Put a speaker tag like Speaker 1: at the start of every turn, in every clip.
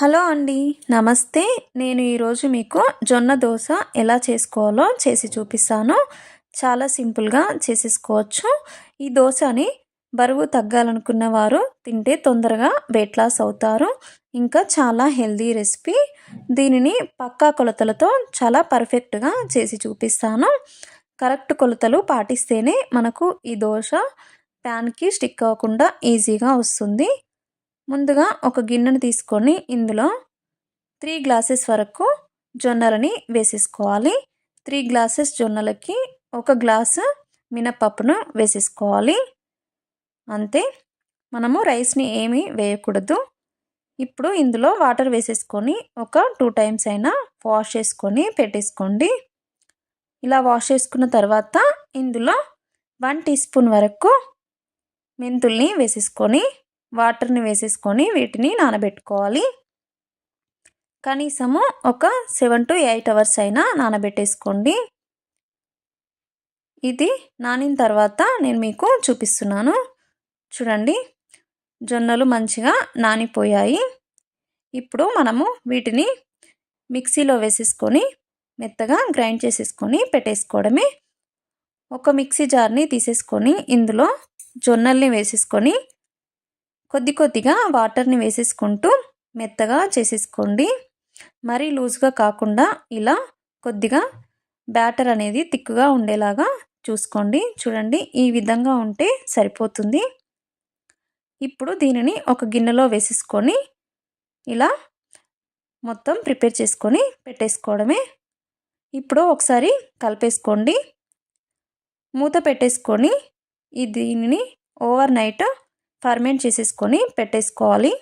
Speaker 1: Hello అండి నమస్తే. నేను ఈరోజు మీకు జొన్న దోశ ఎలా చేసుకోవాలో చేసి చూపిస్తాను. చాలా సింపుల్గా చేసేసుకోవచ్చు. ఈ దోశని బరువు తగ్గాలనుకున్న వారు తింటే తొందరగా వెయిట్ లాస్ అవుతారు. ఇంకా చాలా హెల్దీ రెసిపీ. దీనిని పక్కా కొలతలతో చాలా పర్ఫెక్ట్గా చేసి చూపిస్తాను. కరెక్ట్ కొలతలు పాటిస్తేనే మనకు ఈ దోశ ప్యాన్కి స్టిక్ అవ్వకుండా ఈజీగా వస్తుంది. ముందుగా ఒక గిన్నెను తీసుకొని ఇందులో త్రీ గ్లాసెస్ వరకు జొన్నలని వేసేసుకోవాలి. త్రీ గ్లాసెస్ జొన్నలకి ఒక గ్లాసు మినపప్పును వేసేసుకోవాలి. అంతే. మనము రైస్ని ఏమీ వేయకూడదు. ఇప్పుడు ఇందులో వాటర్ వేసేసుకొని ఒక టూ టైమ్స్ అయినా వాష్ చేసుకొని పెట్టేసుకోండి. ఇలా వాష్ చేసుకున్న తర్వాత ఇందులో వన్ టీ స్పూన్ వరకు మెంతుల్ని వేసేసుకొని వాటర్ని వేసేసుకొని వీటిని నానబెట్టుకోవాలి. కనీసము ఒక సెవెన్ టు ఎయిట్ అవర్స్ అయినా నానబెట్టేసుకోండి. ఇది నానిన తర్వాత నేను మీకు చూపిస్తున్నాను. చూడండి జొన్నలు మంచిగా నానిపోయాయి. ఇప్పుడు మనము వీటిని మిక్సీలో వేసేసుకొని మెత్తగా గ్రైండ్ చేసేసుకొని పెట్టేసుకోవడమే. ఒక మిక్సీ జార్ని తీసేసుకొని ఇందులో జొన్నల్ని వేసేసుకొని కొద్ది కొద్దిగా వాటర్ని వేసేసుకుంటూ మెత్తగా చేసేసుకోండి. మరీ లూజ్గా కాకుండా ఇలా కొద్దిగా బ్యాటర్ అనేది తిక్కుగా ఉండేలాగా చూసుకోండి. చూడండి ఈ విధంగా ఉంటే సరిపోతుంది. ఇప్పుడు దీనిని ఒక గిన్నెలో వేసేసుకొని ఇలా మొత్తం ప్రిపేర్ చేసుకొని పెట్టేసుకోవడమే. ఇప్పుడు ఒకసారి కలిపేసుకోండి. మూత పెట్టేసుకొని ఈ దీనిని ఓవర్ నైట్ ఫర్మెంట్ చేసేసుకొని పెట్టేసుకోవాలి.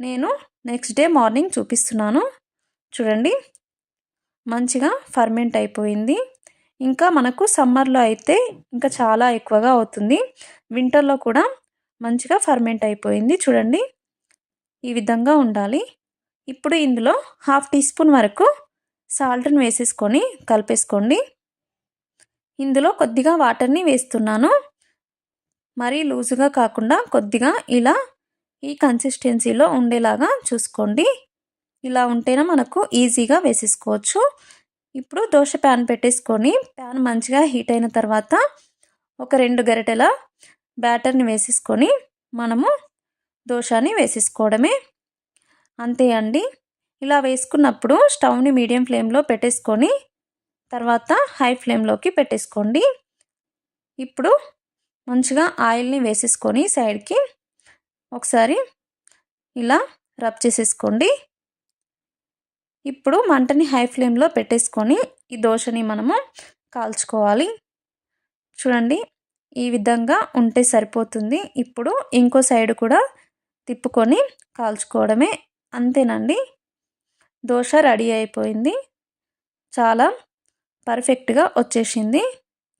Speaker 1: నేను నెక్స్ట్ డే మార్నింగ్ చూపిస్తున్నాను. చూడండి. మంచిగా ఫర్మెంట్ అయిపోయింది. ఇంకా మనకు సమ్మర్లో అయితే ఇంకా చాలా ఎక్కువగా అవుతుంది. వింటర్లో కూడా మంచిగా ఫర్మెంట్ అయిపోయింది. చూడండి. ఈ విధంగా ఉండాలి. ఇప్పుడు ఇందులో హాఫ్ టీ స్పూన్ వరకు సాల్ట్ని వేసేసుకొని కలిపేసుకోండి. ఇందులో కొద్దిగా వాటర్ని వేస్తున్నాను. మరీ లూజుగా కాకుండా కొద్దిగా ఇలా ఈ కన్సిస్టెన్సీలో ఉండేలాగా చూసుకోండి. ఇలా ఉంటేనే మనకు ఈజీగా వేసేసుకోవచ్చు. ఇప్పుడు దోశ ప్యాన్ పెట్టేసుకొని ప్యాన్ మంచిగా హీట్ అయిన తర్వాత ఒక రెండు గరిటెల బ్యాటర్ని వేసేసుకొని మనము దోశని వేసేసుకోవడమే. అంతే అండి. ఇలా వేసుకున్నప్పుడు స్టవ్ని మీడియం ఫ్లేమ్లో పెట్టేసుకొని తర్వాత హై ఫ్లేమ్లోకి పెట్టేసుకోండి. ఇప్పుడు మంచిగా ఆయిల్ని వేసేసుకొని సైడ్కి ఒకసారి ఇలా రబ్ చేసేసుకోండి. ఇప్పుడు మంటని హై ఫ్లేమ్లో పెట్టేసుకొని ఈ దోశని మనము కాల్చుకోవాలి. చూడండి ఈ విధంగా ఉంటే సరిపోతుంది. ఇప్పుడు ఇంకో సైడ్ కూడా తిప్పుకొని కాల్చుకోవడమే అంతేనండి. దోశ రెడీ అయిపోయింది. చాలా పర్ఫెక్ట్గా వచ్చేసింది.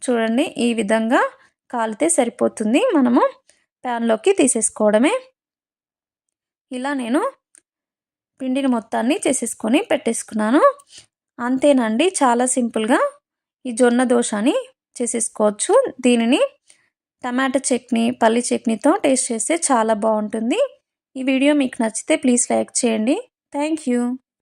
Speaker 1: చూడండి ఈ విధంగా కాలితే సరిపోతుంది. మనము ప్యాన్లోకి తీసేసుకోవడమే. ఇలా నేను పిండిని మొత్తాన్ని చేసేసుకొని పెట్టేసుకున్నాను. అంతేనండి చాలా సింపుల్గా ఈ జొన్న దోశని చేసేసుకోవచ్చు. దీనిని టమాటా చట్నీ పల్లి చట్నీతో టేస్ట్ చేస్తే చాలా బాగుంటుంది. ఈ వీడియో మీకు నచ్చితే ప్లీజ్ లైక్ చేయండి. Thank you